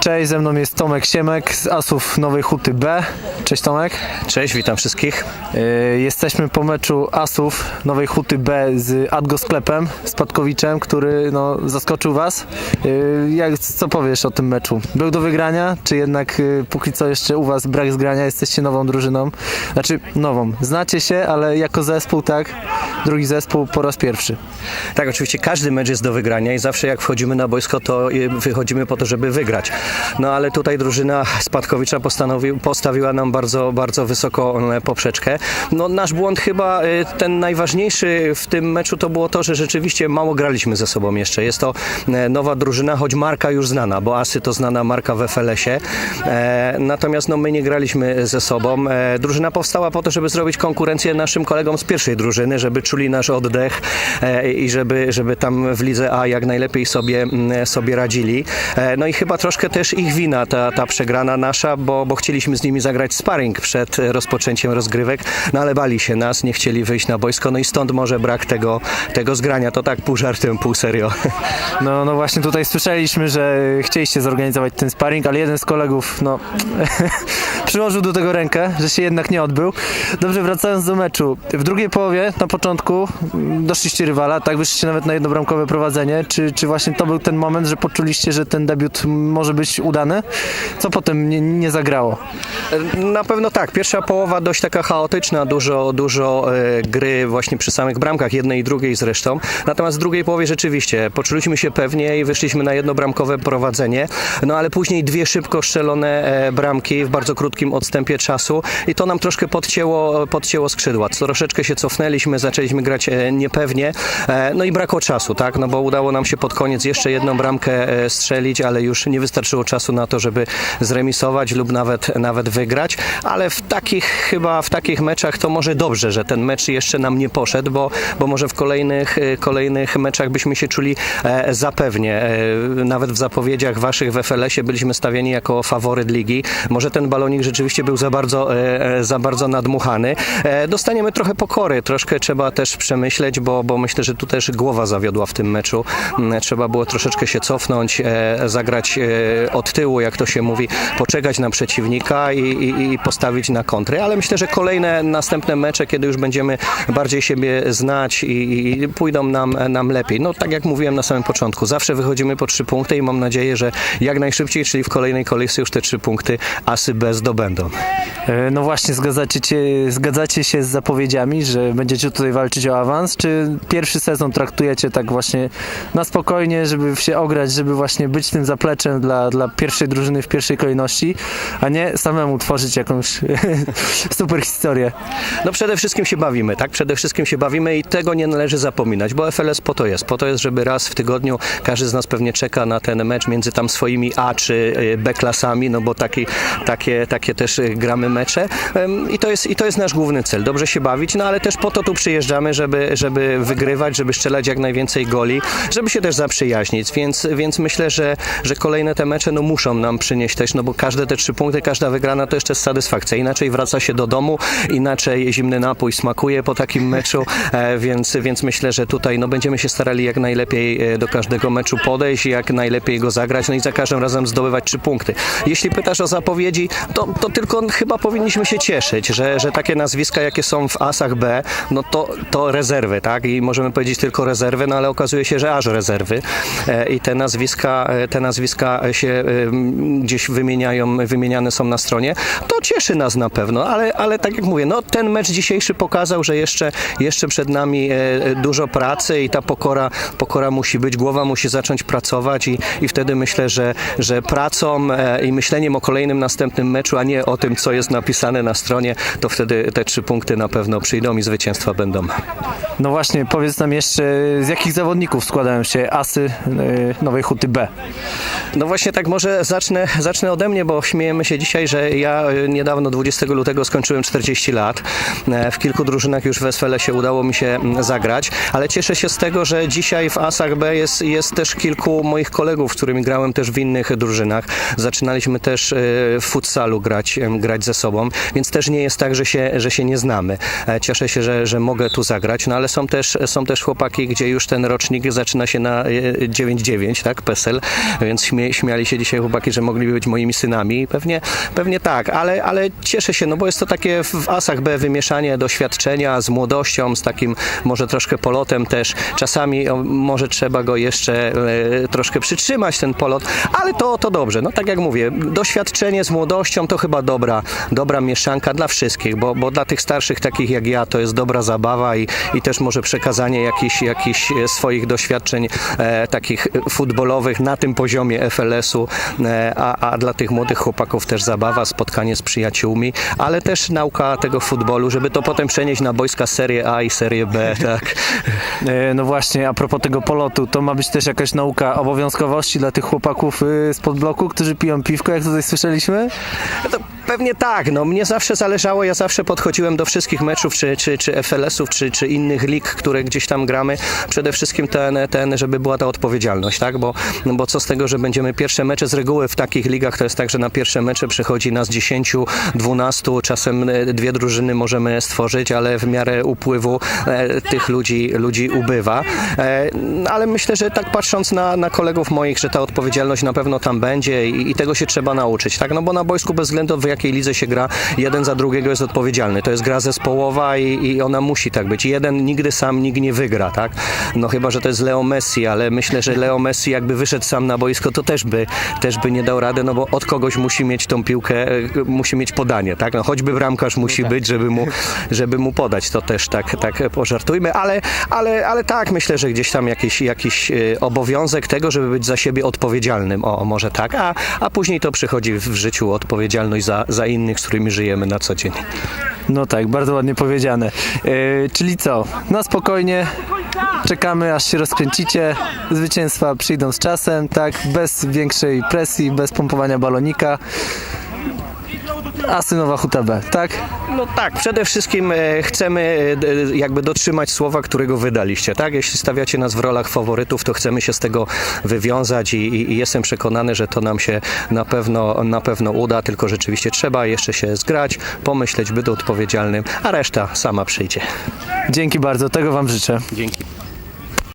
Cześć, ze mną jest Tomek Siemek z Asów Nowej Huty B. Cześć Tomek. Cześć, witam wszystkich. Yy, Jesteśmy po meczu Asów Nowej Huty B z Adgo Sklepem, Spadkowiczem, który no, zaskoczył Was. Yy, Jak, co powiesz o tym meczu? Był do wygrania, czy jednak yy, póki co jeszcze u Was brak zgrania, jesteście nową drużyną? Znaczy nową, znacie się, ale jako zespół tak, drugi zespół po raz pierwszy. Tak, oczywiście każdy mecz jest do wygrania i zawsze jak wchodzimy na boisko, to y, wychodzimy po to, żeby wygrać. No ale tutaj drużyna Spadkowicza postawiła nam bardzo, bardzo wysoko e, poprzeczkę. No nasz błąd chyba y, ten najważniejszy w tym meczu to było to, że rzeczywiście mało graliśmy ze sobą jeszcze. Jest to e, nowa drużyna, choć marka już znana, bo Asy to znana marka w FLS-ie. E, natomiast no, my nie graliśmy ze sobą. E, drużyna powstała po to, żeby zrobić konkurencję naszym kolegom z pierwszej drużyny, żeby czuli nasz oddech e, i żeby, żeby tam w lidze A jak najlepiej sobie, mm, sobie radzili. E, no i chyba troszkę też ich wina ta, ta przegrana nasza, bo, bo chcieliśmy z nimi zagrać sparring przed rozpoczęciem rozgrywek, no ale bali się nas, nie chcieli wyjść na boisko, no i stąd może brak tego, tego zgrania. To tak pół żartem, pół serio. No, no właśnie tutaj słyszeliśmy, że chcieliście zorganizować ten sparring, ale jeden z kolegów, no, przyłożył do tego rękę, że się jednak nie odbył. Dobrze, wracając do meczu. W drugiej połowie, na początku, doszliście rywala, tak, wyszliście nawet na jednobramkowe prowadzenie. Czy, czy właśnie to był ten moment, że poczuliście, że ten debiut może być udany? Co potem nie, nie zagrało? Na pewno tak. Pierwsza połowa dość taka chaotyczna, dużo, dużo e, gry właśnie przy samych bramkach, jednej i drugiej zresztą. Natomiast w drugiej połowie rzeczywiście poczuliśmy się pewnie i wyszliśmy na jednobramkowe prowadzenie. No ale później dwie szybko strzelone e, bramki w bardzo krótkim odstępie czasu i to nam troszkę podcięło, podcięło skrzydła. Troszeczkę się cofnęliśmy, zaczęliśmy grać e, niepewnie. No i brakło czasu, tak? No bo udało nam się pod koniec jeszcze jedną bramkę strzelić, ale już nie wystarczyło czasu na to, żeby zremisować lub nawet, nawet wygrać. Ale w takich chyba w takich meczach to może dobrze, że ten mecz jeszcze nam nie poszedł, bo, bo może w kolejnych, e, kolejnych meczach byśmy się czuli e, zapewnie. E, nawet w zapowiedziach waszych w FLS-ie byliśmy stawiani jako faworyt ligi. Może ten balonik rzeczywiście był za bardzo, e, za bardzo nadmuchany. Dostaniemy trochę pokory, troszkę trzeba też przemyśleć, bo, bo myślę, że tu też głowa zawiodła w tym meczu. Mm, Trzeba było troszeczkę się cofnąć, zagrać od tyłu, jak to się mówi, poczekać na przeciwnika i, i, i postawić na kontry, ale myślę, że kolejne następne mecze, kiedy już będziemy bardziej siebie znać i, i pójdą nam, nam lepiej. No tak jak mówiłem na samym początku, zawsze wychodzimy po trzy punkty i mam nadzieję, że jak najszybciej, czyli w kolejnej kolejce już te trzy punkty Asy B zdobędą. E, No właśnie, zgadzacie, zgadzacie się z zapowiedziami, że będziecie tutaj walczyć o awans? Czy pierwszy sezon traktujecie tak właśnie na spokojnie, żeby się ograć, żeby właśnie być tym zapleczem dla, dla pierwszej drużyny w pierwszej kolejności, a nie samemu tworzyć jakąś super historię? No przede wszystkim się bawimy, tak? Przede wszystkim się bawimy i tego nie należy zapominać, bo FLS po to jest. Po to jest, żeby raz w tygodniu każdy z nas pewnie czeka na ten mecz między tam swoimi A czy y, B klasami, no bo taki, takie, takie też y, gramy mecze i to, jest, i to jest nasz główny cel. Dobrze się bawić, no ale też po to tu przyjeżdżamy, żeby, żeby wygrywać, żeby strzelać jak najwięcej goli, żeby się też zaprzyjaźnić, więc, więc myślę, że, że kolejne te mecze no muszą nam przynieść też, no bo każde te trzy punkty, każda wygrana to jeszcze jest satysfakcja. Inaczej wraca się do domu, inaczej zimny napój smakuje po takim meczu, e, więc, więc myślę, że tutaj no, będziemy się starali jak najlepiej e, do każdego meczu podejść, jak najlepiej go zagrać, no i za każdym razem zdobywać trzy punkty. Jeśli pytasz o zapowiedzi, to, to tylko chyba powinniśmy się cieszyć, że, że takie nazwiska, jakie są w Asach B, no to, to rezerwy, tak? I możemy powiedzieć tylko rezerwy, no ale okazuje się, że aż rezerwy. E, I te nazwiska, te nazwiska się e, m, gdzieś wymieniają, wymieniane są na stronie. To cieszy nas na pewno, ale, ale tak jak mówię, no ten mecz dzisiejszy pokazał, że jeszcze, jeszcze przed nami e, dużo pracy i ta pokora, pokora musi być, głowa musi zacząć pracować i, i wtedy myślę, że, że pracą e, i myśleniem o kolejnym następnym meczu, a nie o tym, co jest napisane na stronie, to wtedy te trzy punkty na pewno przyjdą i zwycięstwa będą. No właśnie, powiedz nam jeszcze, z jakich zawodników składają się asy e, Nowej Huty B? No właśnie tak może zacznę, zacznę ode mnie, bo śmiejemy się dzisiaj, że ja e, niedawno 20 lutego skończyłem 40 lat. E, W kilku drużynach już w SFL się udało mi się zagrać, ale cieszę się z tego, że dzisiaj w Asach B jest, jest też kilku moich kolegów, z którymi grałem też w innych drużynach. Zaczynaliśmy też e, w futsalu grać, grać ze sobą, więc też nie jest tak, że się, że się nie znamy. Cieszę się, że, że mogę tu zagrać, no ale są też, są też chłopaki, gdzie już ten rocznik zaczyna się na e, 9-9, tak, PESEL, więc śmie, śmiali się się dzisiaj chłopaki, że mogliby być moimi synami. Pewnie, pewnie tak, ale, ale cieszę się, no bo jest to takie w asach B wymieszanie doświadczenia z młodością, z takim może troszkę polotem też. Czasami może trzeba go jeszcze e, troszkę przytrzymać, ten polot, ale to, to dobrze. No tak jak mówię, doświadczenie z młodością to chyba dobra, dobra mieszanka dla wszystkich, bo, bo dla tych starszych takich jak ja to jest dobra zabawa i, i też może przekazanie jakichś, e, swoich doświadczeń e, takich futbolowych na tym poziomie FLS-u, e, a, a dla tych młodych chłopaków też zabawa, spotkanie z przyjaciółmi, ale też nauka tego futbolu, żeby to potem przenieść na boiska Serie A i Serie B, tak. E, No właśnie, a propos tego polotu, to ma być też jakaś nauka obowiązkowości dla tych chłopaków y, z podbloku, którzy piją piwko, jak tutaj słyszeliśmy? No To pewnie tak, no mnie zawsze zależało, ja zawsze podchodziłem do wszystkich meczów, czy, czy, czy FLS-ów, czy, czy innych lig, które gdzieś tam gramy, przede wszystkim ten, ten żeby była ta odpowiedzialność, tak, bo, no bo co z tego, że będziemy pierwsze mecze, z reguły w takich ligach to jest tak, że na pierwsze mecze przychodzi nas 10, 12, czasem e, dwie drużyny możemy stworzyć, ale w miarę upływu e, tych ludzi, ludzi ubywa, e, ale myślę, że tak patrząc na, na kolegów moich, że ta odpowiedzialność na pewno tam będzie i, i tego się trzeba nauczyć, tak, no bo na boisku bez względu w jakiej lidze się gra, jeden za drugiego jest odpowiedzialny, to jest gra zespołowa i, i ona musi tak być, jeden nigdy sam nikt nie wygra, tak, no chyba, że to jest Leo Messi, ale myślę, że Leo Messi jakby wyszedł sam na boisko, to też by, też by nie dał rady, no bo od kogoś musi mieć tą piłkę, e, musi mieć podanie, tak, no choćby bramkarz musi być, żeby mu, żeby mu podać, to też tak, tak pożartujmy, ale, ale, ale tak, myślę, że gdzieś tam jakiś, jakiś e, obowiązek tego, żeby być za siebie odpowiedzialnym, o może tak, a, a później to przychodzi w życiu odpowiedzialność za, za innych, z którymi żyjemy na co dzień. No tak, bardzo ładnie powiedziane. E, czyli co, na spokojnie, czekamy aż się rozkręcicie, zwycięstwa przyjdą z czasem, tak, bez większej presji, bez pompowania balonika. A synowa Huta B, tak? No tak, przede wszystkim e, chcemy e, d- jakby dotrzymać słowa, którego wydaliście, tak? Jeśli stawiacie nas w rolach faworytów, to chcemy się z tego wywiązać i, i, i jestem przekonany, że to nam się na pewno, na pewno uda, tylko rzeczywiście trzeba jeszcze się zgrać, pomyśleć, być odpowiedzialnym, a reszta sama przyjdzie. Dzięki bardzo, tego Wam życzę. Dzięki.